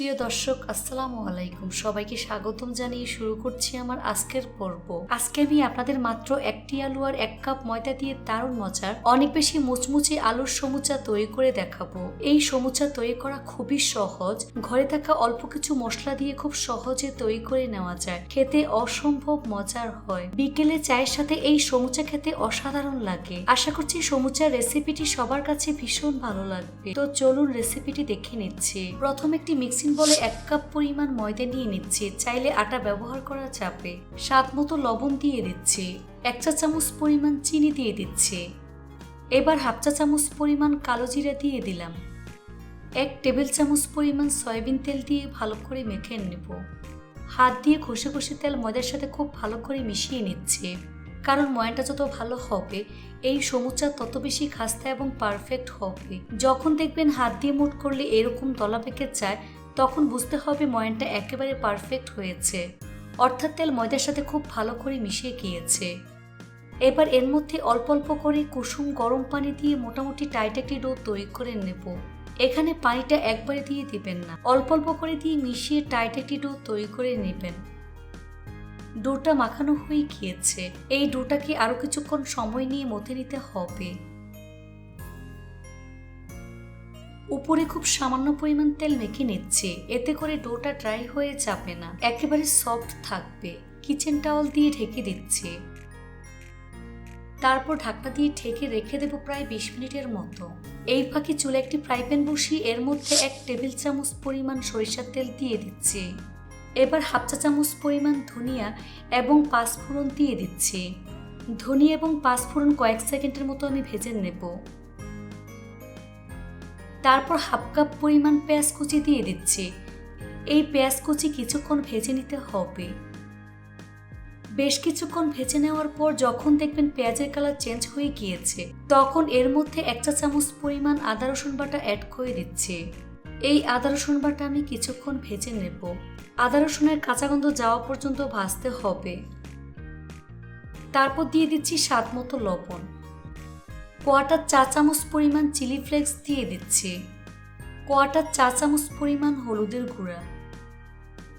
প্রিয় দর্শক, আসসালামু আলাইকুম। সবাইকে স্বাগতম জানিয়ে শুরু করছি আমার আজকের পর্ব। আজকে আমি আপনাদের মাত্র একটি আলু আর এক কাপ ময়দা দিয়ে দারুণ মজার, অনেক বেশি মুচমুচে আলুর সমুচা তৈরি করে দেখাবো। এই সমুচা তৈরি করা খুবই সহজ, ঘরে থাকা অল্প কিছু মশলা দিয়ে খুব সহজে তৈরি করে নেওয়া যায়। খেতে অসম্ভব মজার হয়। বিকেলে চায়ের সাথে এই সমুচা খেতে অসাধারণ লাগে। আশা করছি সমুচার রেসিপিটি সবার কাছে ভীষণ ভালো লাগবে। তো চলুন রেসিপিটি দেখে নিচ্ছি। প্রথম একটি মিক্সিং বলে এক কাপ পরিমাণ ময়দা নিয়ে নিচ্ছে, চাইলে আটা ব্যবহার করা যাবে। স্বাদ মতো লবণ দিয়ে দিচ্ছে, এক চা চামচ পরিমাণ চিনি দিয়ে দিচ্ছে। এবার হাফ চা চামচ পরিমাণ কালো জিরা দিয়ে দিলাম। এক টেবিল চামচ পরিমাণ সয়াবিন তেল দিয়ে ভালো করে মেখে নেব। হাত দিয়ে ঘষে ঘষে তেল ময়দার সাথে খুব ভালো করে মিশিয়ে নিচ্ছে। কারণ ময়দাটা যত ভালো হবে, এই সমুচা তত বেশি খাস্তা এবং পারফেক্ট হবে। যখন দেখবেন হাত দিয়ে মুট করলে এরকম দলা পেকে যায় তখন বুঝতে হবে ময়নটা একেবারে পারফেক্ট হয়েছে। অর্থাৎ তেল ময়দার সাথে খুব ভালো করে মিশে গিয়েছে। এবার এর মধ্যে অল্প অল্প করে কুসুম গরম পানি দিয়ে মোটামুটি টাইট একটি ডো তৈরি করে নেব। এখানে পানিটা একবারে দিয়ে দিবেন না। অল্প অল্প করে দিয়ে মিশিয়ে টাইট একটি ডো তৈরি করে নেবেন। ডোটা মাখানো হয়ে গিয়েছে। এই ডোটাকে আরও কিছুক্ষণ সময় নিয়ে মথে নিতে হবে। উপরে খুব সামান্য পরিমাণ তেল মেখে নিচ্ছে। এতে করে ডোটা ড্রাই হয়ে যাবে না। একেবারে সফট থাকবে। কিচেন টাওয়াল দিয়ে ঢেকে দিচ্ছে। তারপর ঢাকনা দিয়ে ঢেকে রেখে দেবো প্রায় বিশ মিনিটের মতো। এই ফাঁকে চুলে একটি ফ্রাই প্যান বসিয়ে এর মধ্যে এক টেবিল চামচ পরিমাণ সরিষার তেল দিয়ে দিচ্ছি। এবার হাফ চা চামচ পরিমাণ ধনিয়া এবং পাঁচফোড়ন দিয়ে দিচ্ছি। ধনিয়া এবং পাঁচফোড়ন কয়েক সেকেন্ডের মতো আমি ভেজে নেব। তারপর হাফ কাপ পরিমাণ পেঁয়াজ কুচি দিয়ে দিচ্ছি। এই পেঁয়াজ কুচি কিছুক্ষণ ভেজে নিতে হবে। বেশ কিছুক্ষণ ভেজে নেওয়ার পর যখন দেখবেন পেঁয়াজের কালার চেঞ্জ হয়ে গিয়েছে, তখন এর মধ্যে এক চা চামচ পরিমাণ আদা, রসুন বাটা অ্যাড করে দিচ্ছি। এই আদা, রসুন বাটা আমি কিছুক্ষণ ভেজে নেব। আদা, রসুনের কাঁচা গন্ধ যাওয়া পর্যন্ত ভাজতে হবে। তারপর দিয়ে দিচ্ছি স্বাদ মতো লবণ। কোয়াটার চা চামচ পরিমাণ চিলি ফ্লেক্স দিয়ে দিচ্ছি। কোয়াটার চা চামচ পরিমাণ হলুদের গুঁড়া।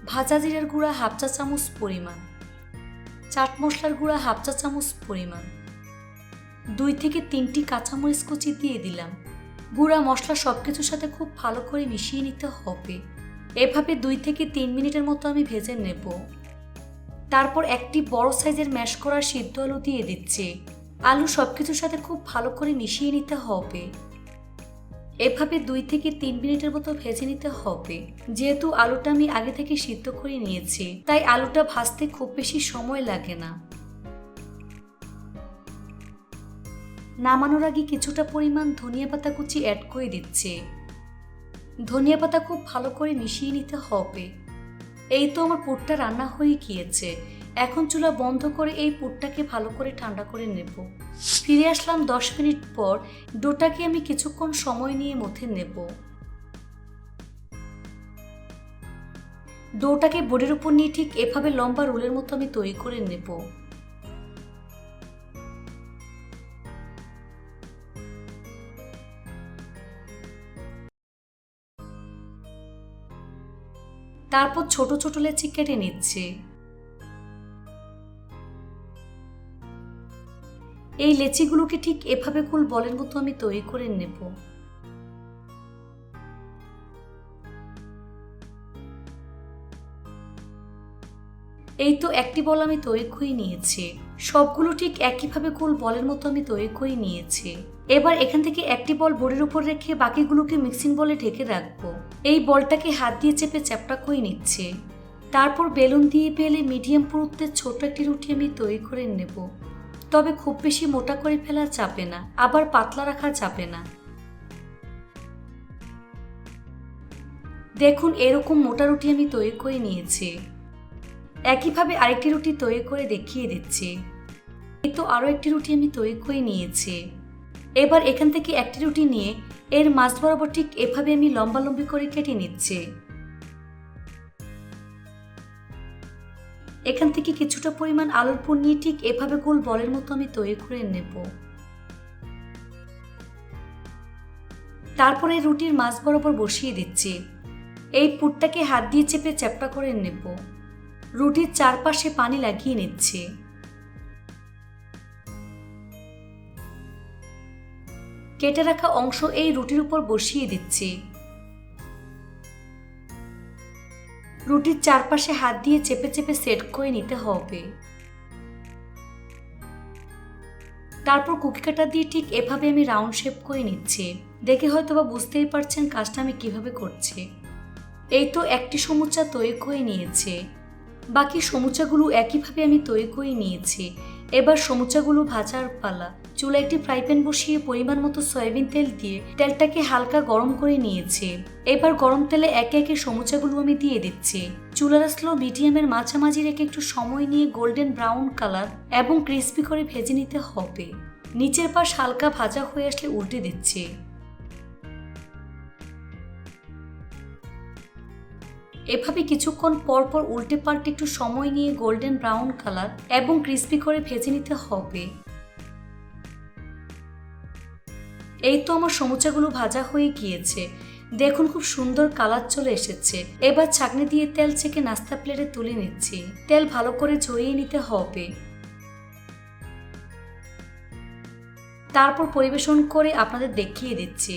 ভাজা জিরার গুঁড়া হাফ চা চামচ পরিমাণ। চাট মশলার গুঁড়া হাফ চা চামচ পরিমাণ। দুই থেকে তিনটি কাঁচামরিচ কুচি দিয়ে দিলাম। গুঁড়া মশলা সব কিছুর সাথে খুব ভালো করে মিশিয়ে নিতে হবে। এভাবে দুই থেকে তিন মিনিটের মতো আমি ভেজে নেব। তারপর একটি বড় সাইজের ম্যাশ করা সিদ্ধ আলু দিয়ে দিচ্ছি। আলু সব কিছুর সাথে খুব ভালো করে মিশিয়ে নিতে হবে। এভাবে দুই থেকে তিন মিনিটের মতো ভেজে নিতে হবে। যেহেতু আলুটা আমি আগে থেকে সিদ্ধ করে নিয়েছি, তাই আলুটা ভাজতে খুব বেশি সময় লাগে না। নামানোর আগে কিছুটা পরিমাণ ধনিয়া পাতা কুচি অ্যাড করে দিচ্ছে। ধনিয়া পাতা খুব ভালো করে মিশিয়ে নিতে হবে। এই তো আমার পুটটা রান্না হয়ে গিয়েছে। এখন চুলা বন্ধ করে এই পুটটাকে ভালো করে ঠান্ডা করে নেব। ফিরে আসলাম দশ মিনিট পর ডোটাকে আমি কিছুক্ষণ সময় নিয়ে মধ্যে নেব। ডোটাকে বোর্ডের উপর নিয়ে ঠিক এভাবে লম্বা রোলের মতো আমি তৈরি করে নেব। তারপর ছোট ছোট লেচি কেটে নিচ্ছি। এই লেচিগুলোকে ঠিক এভাবে কুল বলের মতো আমি তৈরি করে নেব। এই তো একটি বল আমি তৈরি করে নিয়েছি। সবগুলো ঠিক একইভাবে গোল বলের মতো আমি তৈরি করে নিয়েছি। এবার এখান থেকে একটি বল বোর্ডের উপর রেখে বাকিগুলোকে মিক্সিং বলে ঢেকে রাখব। এই বলটাকে হাত দিয়ে চেপে চ্যাপটা করে নিচ্ছে। তারপর বেলুন দিয়ে পেলে মিডিয়াম পুরুত্বের ছোট একটি রুটি আমি তৈরি করে নেব। তবে খুব বেশি মোটা করে ফেলা যাবে না, আবার পাতলা রাখা যাবে না। দেখুন এরকম মোটা রুটি আমি তৈরি করে নিয়েছি। একইভাবে আরেকটি রুটি তৈরি করে দেখিয়ে দিচ্ছি। এই তো আরও একটি রুটি আমি তৈরি করে নিয়েছি। এবার এখান থেকে একটি রুটি নিয়ে এর মাছ বরাবর ঠিক এভাবে আমি লম্বা লম্বি করে কেটে নিচ্ছি। এখান থেকে কিছুটা পরিমাণ আলুর পুর নিয়ে ঠিক এভাবে গোল বলের মতো আমি তৈরি করে নেব। তারপরে রুটির মাছ বরাবর বসিয়ে দিচ্ছি। এই পুরটাকে হাত দিয়ে চেপে চ্যাপটা করে নেব। রুটির চারপাশে পানি লাগিয়ে নিচ্ছি। কেটে রাখা অংশ এই রুটির উপর বসিয়ে দিচ্ছি। রুটির চারপাশে হাত দিয়ে চেপে চেপে সেট করে নিতে হবে। তারপর কুকি কাটা দিয়ে ঠিক এভাবে আমি রাউন্ড শেপ করে নিচ্ছি। দেখে হয়তো বা বুঝতেই পারছেন কাজটা আমি কীভাবে করছি। এই তো একটি সমুচা তৈরি করে নিয়েছে। বাকি সমুচাগুলো একইভাবে আমি তৈরি করে নিয়েছি। এবার সমুচাগুলো ভাজার পালা। চুলা একটি ফ্রাই প্যান বসিয়ে পরিমাণ মতো সয়াবিন তেল দিয়ে তেলটাকে হালকা গরম করে নিয়েছি। এবার গরম তেলে একে একে সমুচাগুলো আমি দিয়ে দিচ্ছি। চুলার স্লো মিডিয়ামের মাঝামাঝি রেখে একটু সময় নিয়ে গোল্ডেন ব্রাউন কালার এবং ক্রিস্পি করে ভেজে নিতে হবে। নিচের পাশ হালকা ভাজা হয়ে আসলে উল্টে দিচ্ছি। এভাবে কিছুক্ষণ পর পর উল্টে পাল্টে একটু সময় নিয়ে গোল্ডেন ব্রাউন কালার এবং ক্রিস্পি করে ভেজে নিতে হবে। এই তো আমার সমুচাগুলো ভাজা হয়ে গিয়েছে। দেখুন খুব সুন্দর কালার চলে এসেছে। এবার ছাকনি দিয়ে তেল ছেঁকে নাস্তা প্লেটে তুলে নিচ্ছি। তেল ভালো করে ঝরিয়ে নিতে হবে। তারপর পরিবেশন করে আপনাদের দেখিয়ে দিচ্ছি।